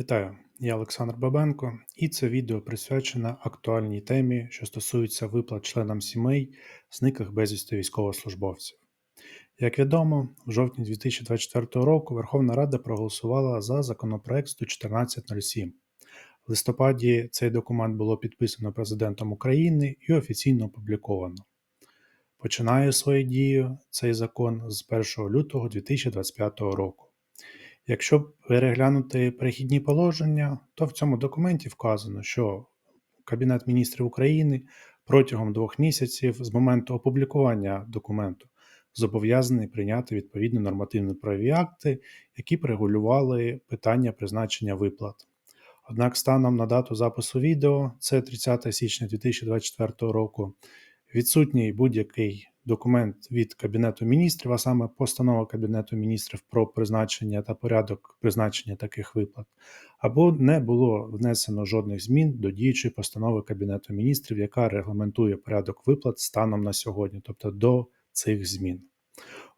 Вітаю, я Олександр Бабенко, і це відео присвячено актуальній темі, що стосується виплат членам сімей, зниклих безвісти військовослужбовців. Як відомо, в жовтні 2024 року Верховна Рада проголосувала за законопроект 11407. В листопаді цей документ було підписано президентом України і офіційно опубліковано. Починає свою дію цей закон з 1 лютого 2025 року. Якщо переглянути перехідні положення, то в цьому документі вказано, що Кабінет міністрів України протягом двох місяців з моменту опублікування документу зобов'язаний прийняти відповідні нормативно-правові акти, які б регулювали питання призначення виплат. Однак, станом на дату запису відео, це 30 січня 2024 року, відсутній будь-який документ від Кабінету міністрів, а саме постанова Кабінету міністрів про призначення та порядок призначення таких виплат, або не було внесено жодних змін до діючої постанови Кабінету міністрів, яка регламентує порядок виплат станом на сьогодні, тобто до цих змін.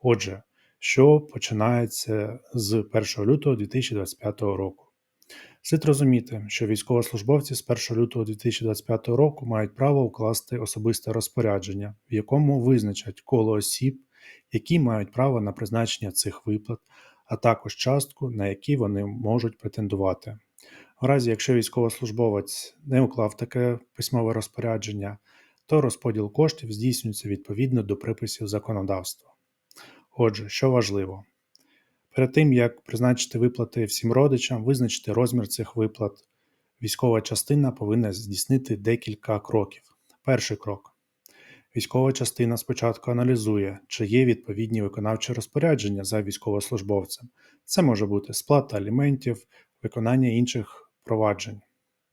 Отже, що починається з 1 лютого 2025 року. Слід розуміти, що військовослужбовці з 1 лютого 2025 року мають право укласти особисте розпорядження, в якому визначать коло осіб, які мають право на призначення цих виплат, а також частку, на які вони можуть претендувати. В разі, якщо військовослужбовець не уклав таке письмове розпорядження, то розподіл коштів здійснюється відповідно до приписів законодавства. Отже, що важливо, Перед тим, як призначити виплати всім родичам, визначити розмір цих виплат, військова частина повинна здійснити декілька кроків. Перший крок. Військова частина спочатку аналізує, чи є відповідні виконавчі розпорядження за військовослужбовцем. Це може бути сплата аліментів, виконання інших проваджень.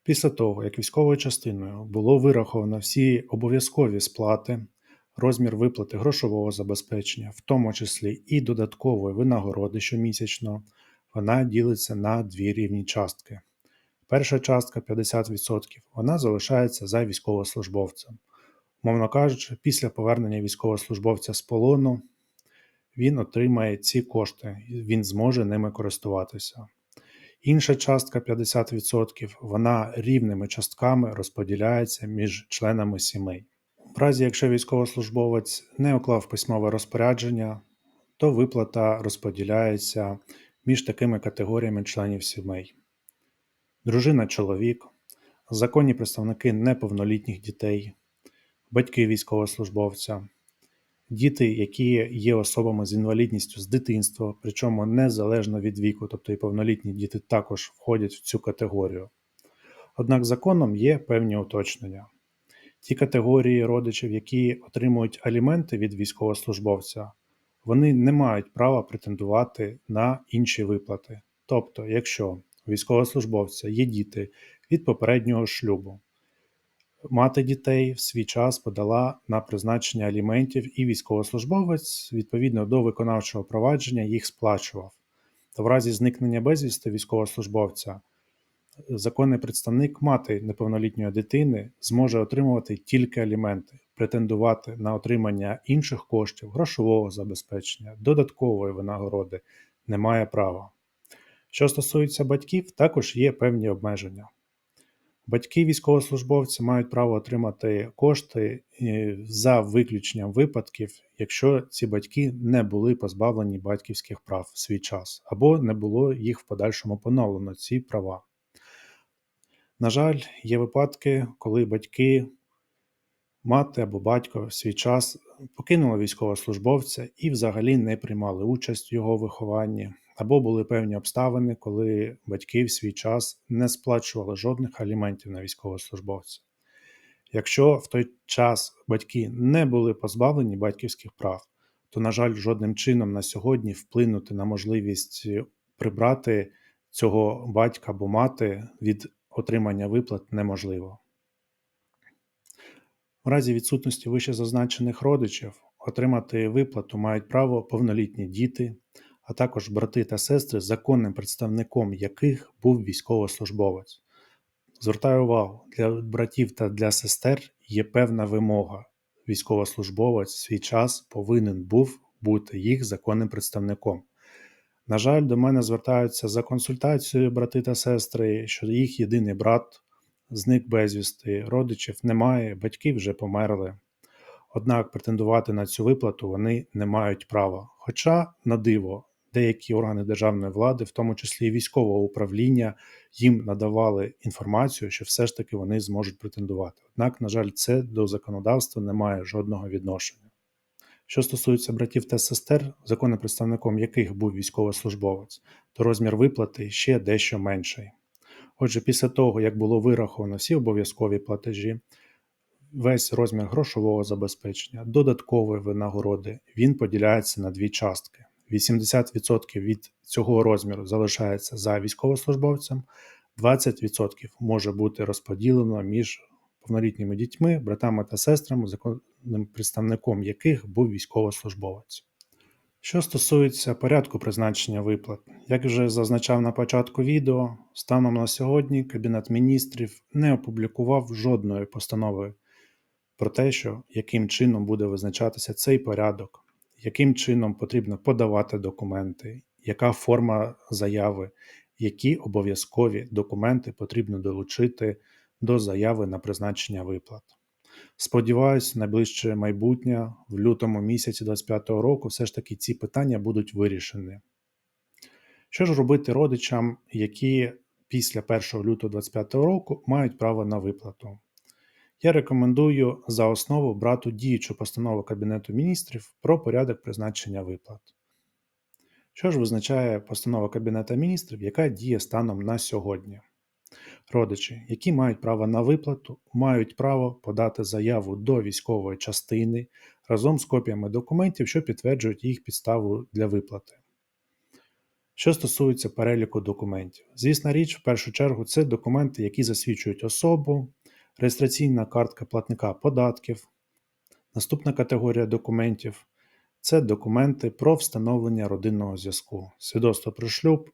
Після того, як військовою частиною було вираховано всі обов'язкові сплати, розмір виплати грошового забезпечення, в тому числі і додаткової винагороди щомісячно, вона ділиться на дві рівні частки. Перша частка 50%, вона залишається за військовослужбовцем. Мовно кажучи, після повернення військовослужбовця з полону він отримає ці кошти, він зможе ними користуватися. Інша частка 50%, вона рівними частками розподіляється між членами сімей. В разі, якщо військовослужбовець не уклав письмове розпорядження, то виплата розподіляється між такими категоріями членів сімей: дружина чоловік, законні представники неповнолітніх дітей, батьки військовослужбовця, діти, які є особами з інвалідністю з дитинства, причому незалежно від віку, тобто і повнолітні діти також входять в цю категорію. Однак законом є певні уточнення. Ті категорії родичів, які отримують аліменти від військовослужбовця, вони не мають права претендувати на інші виплати. Тобто, якщо у військовослужбовця є діти від попереднього шлюбу, мати дітей в свій час подала на призначення аліментів, і військовослужбовець відповідно до виконавчого провадження їх сплачував. То в разі зникнення безвісти військовослужбовця законний представник мати неповнолітньої дитини зможе отримувати тільки аліменти, претендувати на отримання інших коштів, грошового забезпечення, додаткової винагороди не має права. Що стосується батьків, також є певні обмеження. Батьки військовослужбовці мають право отримати кошти е, за виключенням випадків, якщо ці батьки не були позбавлені батьківських прав в свій час, або не було їх в подальшому поновлено ці права. На жаль, є випадки, коли батьки, мати або батько в свій час покинули військовослужбовця і взагалі не приймали участь в його вихованні, або були певні обставини, коли батьки в свій час не сплачували жодних аліментів на військовослужбовця. Якщо в той час батьки не були позбавлені батьківських прав, то, на жаль, жодним чином на сьогодні вплинути на можливість прибрати цього батька або мати від отримання виплат неможливо. В разі відсутності вищезазначених родичів отримати виплату мають право повнолітні діти, а також брати та сестри, законним представником яких був військовослужбовець. Звертаю увагу, для братів та для сестер є певна вимога. Військовослужбовець свій час повинен був бути їх законним представником. На жаль, до мене звертаються за консультацією брати та сестри, що їх єдиний брат зник безвісти, родичів немає, батьки вже померли. Однак претендувати на цю виплату вони не мають права. Хоча, на диво, деякі органи державної влади, в тому числі і військового управління, їм надавали інформацію, що все ж таки вони зможуть претендувати. Однак, на жаль, це до законодавства не має жодного відношення. Що стосується братів та сестер, законним представником яких був військовослужбовець, то розмір виплати ще дещо менший. Отже, після того, як було вираховано всі обов'язкові платежі, весь розмір грошового забезпечення, додаткової винагороди, він поділяється на дві частки. 80% від цього розміру залишається за військовослужбовцем, 20% може бути розподілено між повнолітніми дітьми, братами та сестрами, представником яких був військовослужбовець. Що стосується порядку призначення виплат, як вже зазначав на початку відео, станом на сьогодні Кабінет міністрів не опублікував жодної постанови про те, що яким чином буде визначатися цей порядок, яким чином потрібно подавати документи, яка форма заяви, які обов'язкові документи потрібно долучити до заяви на призначення виплат. Сподіваюсь, найближче майбутнє, в лютому місяці 2025 року, все ж таки ці питання будуть вирішені. Що ж робити родичам, які після 1 лютого 2025 року мають право на виплату? Я рекомендую за основу брати діючу постанову Кабінету міністрів про порядок призначення виплат. Що ж визначає постанова Кабінету міністрів, яка діє станом на сьогодні? Родичі, які мають право на виплату, мають право подати заяву до військової частини разом з копіями документів, що підтверджують їх підставу для виплати. Що стосується переліку документів, звісна річ, в першу чергу, це документи, які засвідчують особу, реєстраційна картка платника податків. Наступна категорія документів це документи про встановлення родинного зв'язку, свідоцтво про шлюб,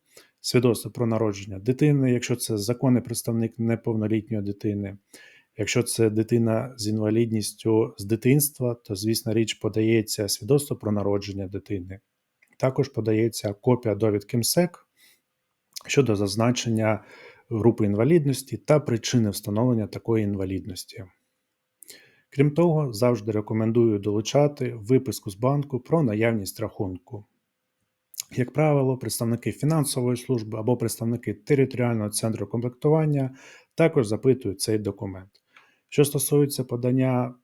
свідоцтво про народження дитини, якщо це законний представник неповнолітньої дитини. Якщо це дитина з інвалідністю з дитинства, то, звісно, річ подається свідоцтво про народження дитини. Також подається копія довідки МСЕК щодо зазначення групи інвалідності та причини встановлення такої інвалідності. Крім того, завжди рекомендую долучати виписку з банку про наявність рахунку. Як правило, представники фінансової служби або представники територіального центру комплектування також запитують цей документ. Що стосується подання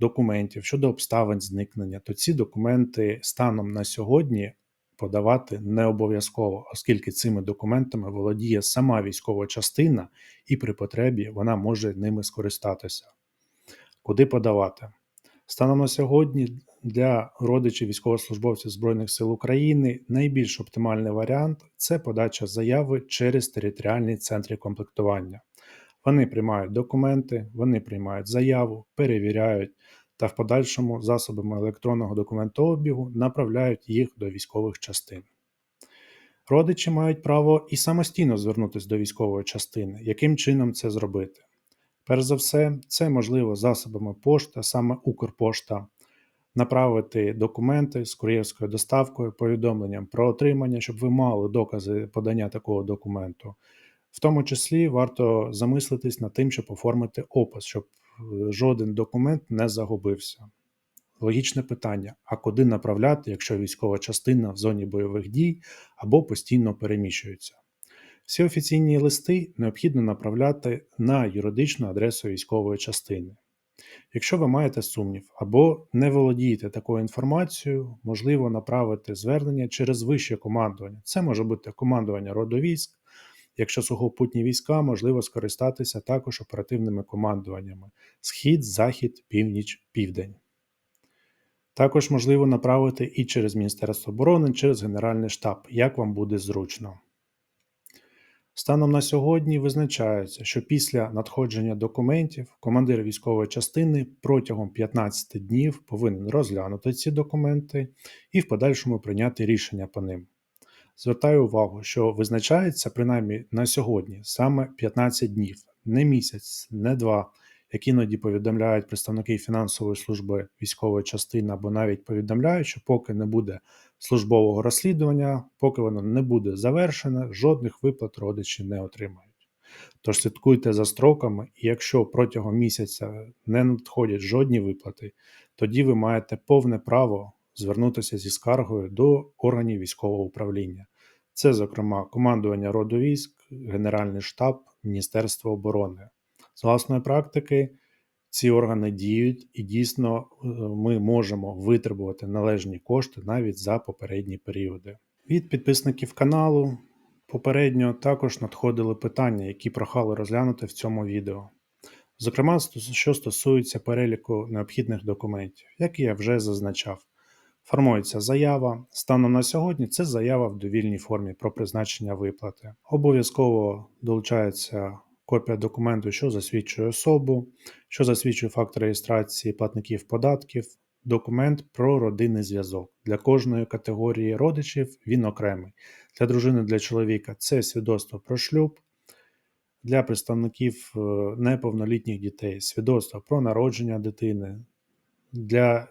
документів щодо обставин зникнення, то ці документи станом на сьогодні подавати не обов'язково, оскільки цими документами володіє сама військова частина, і при потребі вона може ними скористатися. Куди подавати? Станом на сьогодні для родичів військовослужбовців Збройних сил України найбільш оптимальний варіант це подача заяви через територіальні центри комплектування. Вони приймають документи, вони приймають заяву, перевіряють та в подальшому засобами електронного документообігу направляють їх до військових частин. Родичі мають право і самостійно звернутися до військової частини, яким чином це зробити. Перш за все, це можливо засобами пошти, саме Укрпошта, направити документи з кур'єрською доставкою, повідомленням про отримання, щоб ви мали докази подання такого документу. В тому числі варто замислитись над тим, щоб оформити опис, щоб е, жоден документ не загубився. Логічне питання: а куди направляти, якщо військова частина в зоні бойових дій або постійно переміщується? Всі офіційні листи необхідно направляти на юридичну адресу військової частини. Якщо ви маєте сумнів або не володієте такою інформацією, можливо направити звернення через вище командування. Це може бути командування роду військ. Якщо сухопутні війська, можливо скористатися також оперативними командуваннями Схід, Захід, Північ, Південь. Також можливо направити і через Міністерство оборони, через Генеральний штаб, як вам буде зручно. Станом на сьогодні визначається, що після надходження документів командир військової частини протягом 15 днів повинен розглянути ці документи і в подальшому прийняти рішення по ним. Звертаю увагу, що визначається принаймні на сьогодні саме 15 днів, не місяць, не два, як іноді повідомляють представники фінансової служби військової частини або навіть повідомляють, що поки не буде службового розслідування, поки воно не буде завершене, жодних виплат родичі не отримають. Тож слідкуйте за строками, і якщо протягом місяця не надходять жодні виплати, тоді ви маєте повне право звернутися зі скаргою до органів військового управління. Це, зокрема, командування роду військ, Генеральний штаб, Міністерство оборони. З власної практики ці органи діють і дійсно е, ми можемо витребувати належні кошти навіть за попередні періоди. Від підписників каналу попередньо також надходили питання, які прохали розглянути в цьому відео. Зокрема, що стосується переліку необхідних документів, як я вже зазначав. Формується заява. Станом на сьогодні це заява в довільній формі про призначення виплати. Обов'язково долучається копія документу, що засвідчує особу, що засвідчує факт реєстрації платників податків, документ про родинний зв'язок. Для кожної категорії родичів він окремий. Для дружини, для чоловіка це свідоцтво про шлюб. Для представників е, неповнолітніх дітей свідоцтво про народження дитини, для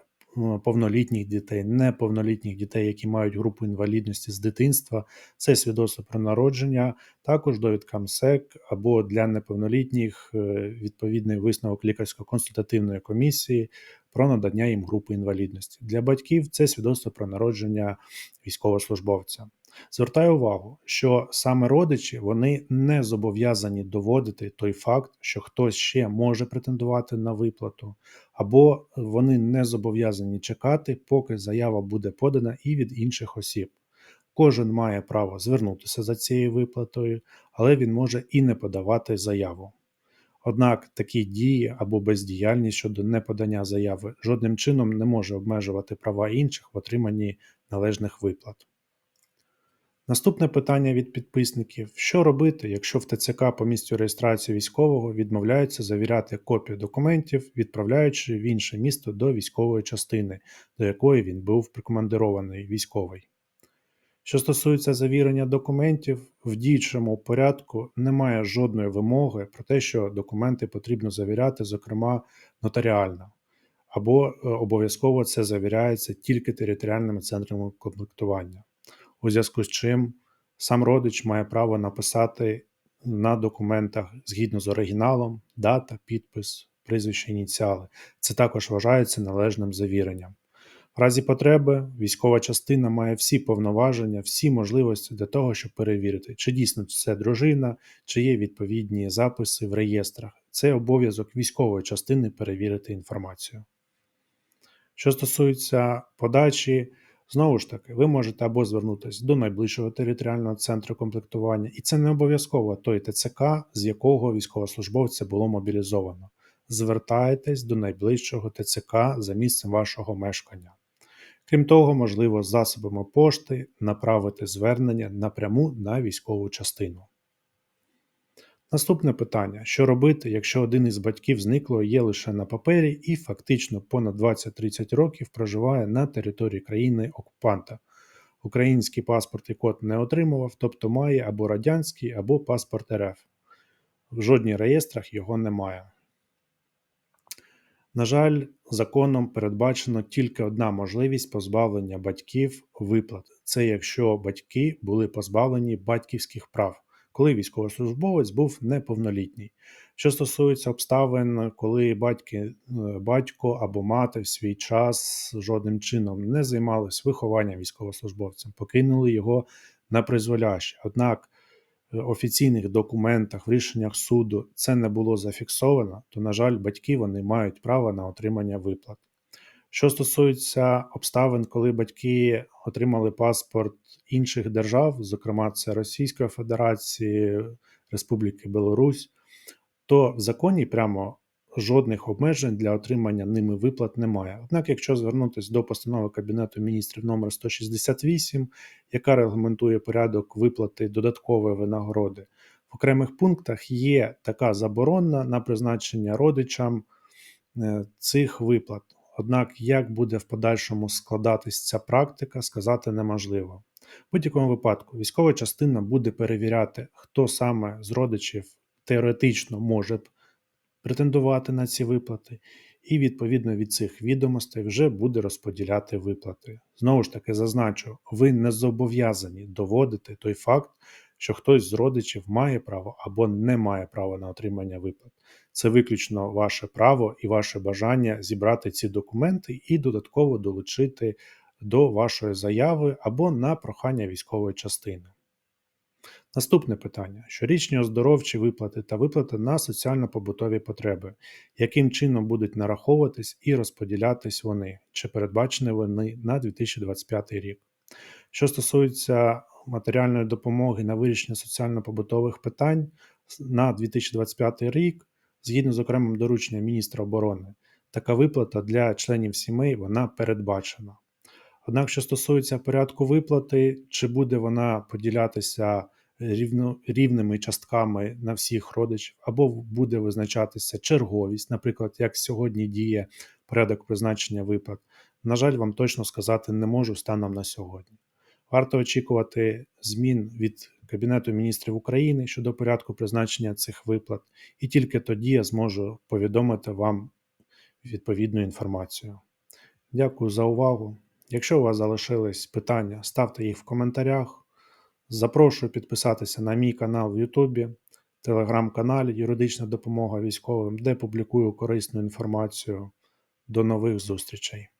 повнолітніх дітей, неповнолітніх дітей, які мають групу інвалідності з дитинства, це свідоцтво про народження, також довідка МСЕК або для неповнолітніх е, відповідний висновок лікарсько-консультативної комісії про надання їм групи інвалідності. Для батьків це свідоцтво про народження військовослужбовця. Звертаю увагу, що саме родичі вони не зобов'язані доводити той факт, що хтось ще може претендувати на виплату, або вони не зобов'язані чекати, поки заява буде подана і від інших осіб. Кожен має право звернутися за цією виплатою, але він може і не подавати заяву. Однак такі дії або бездіяльність щодо неподання заяви жодним чином не може обмежувати права інших в отриманні належних виплат. Наступне питання від підписників: що робити, якщо в ТЦК по місцю реєстрації військового відмовляються завіряти копію документів, відправляючи в інше місто до військової частини, до якої він був прикомандирований військовий? Що стосується завірення документів, в діючому порядку немає жодної вимоги про те, що документи потрібно завіряти, зокрема нотаріально, або е, обов'язково це завіряється тільки територіальними центрами комплектування у зв'язку з чим сам родич має право написати на документах згідно з оригіналом, дата, підпис, прізвище, ініціали. Це також вважається належним завіренням. В разі потреби військова частина має всі повноваження, всі можливості для того, щоб перевірити, чи дійсно це дружина, чи є відповідні записи в реєстрах. Це обов'язок військової частини перевірити інформацію. Що стосується подачі Знову ж таки, ви можете або звернутися до найближчого територіального центру комплектування, і це не обов'язково той ТЦК, з якого військовослужбовця було мобілізовано. Звертайтесь до найближчого ТЦК за місцем вашого мешкання. Крім того, можливо, засобами пошти направити звернення напряму на військову частину. Наступне питання: що робити, якщо один із батьків зникло є лише на папері і фактично понад 20-30 років проживає на території країни окупанта. Український паспорт і код не отримував, тобто має або радянський, або паспорт РФ. В жодній реєстрах його немає. На жаль, законом передбачено тільки одна можливість позбавлення батьків виплат це якщо батьки були позбавлені батьківських прав коли військовослужбовець був неповнолітній. Що стосується обставин, коли батьки, е, батько або мати в свій час жодним чином не займалися вихованням військовослужбовцем, покинули його на призволяще. Однак в офіційних документах, в рішеннях суду це не було зафіксовано, то, на жаль, батьки вони мають право на отримання виплат. Що стосується обставин, коли батьки отримали паспорт інших держав, зокрема це Російської Федерації, Республіки Білорусь, то в законі прямо жодних обмежень для отримання ними виплат немає. Однак, якщо звернутися до постанови Кабінету міністрів номер 168, яка регламентує порядок виплати додаткової винагороди, в окремих пунктах є така заборона на призначення родичам е, цих виплат. Однак, як буде в подальшому складатись ця практика, сказати неможливо. В будь-якому випадку військова частина буде перевіряти, хто саме з родичів теоретично може претендувати на ці виплати, і відповідно від цих відомостей вже буде розподіляти виплати. Знову ж таки, зазначу, ви не зобов'язані доводити той факт, що хтось з родичів має право або не має права на отримання виплат. Це виключно ваше право і ваше бажання зібрати ці документи і додатково долучити до вашої заяви або на прохання військової частини. Наступне питання: щорічні оздоровчі виплати та виплати на соціально-побутові потреби, яким чином будуть нараховуватись і розподілятись вони, чи передбачені вони на 2025 рік. Що стосується матеріальної допомоги на вирішення соціально-побутових питань на 2025 рік, згідно з окремим дорученням міністра оборони, така виплата для членів сімей вона передбачена. Однак, що стосується порядку виплати, чи буде вона поділятися рівно, рівними частками на всіх родичів, або буде визначатися черговість, наприклад, як сьогодні діє порядок призначення виплат, на жаль, вам точно сказати не можу станом на сьогодні. Варто очікувати змін від Кабінету міністрів України щодо порядку призначення цих виплат, і тільки тоді я зможу повідомити вам відповідну інформацію. Дякую за увагу. Якщо у вас залишились питання, ставте їх в коментарях. Запрошую підписатися на мій канал в Ютубі, телеграм-каналі Юридична допомога військовим, де публікую корисну інформацію. До нових зустрічей!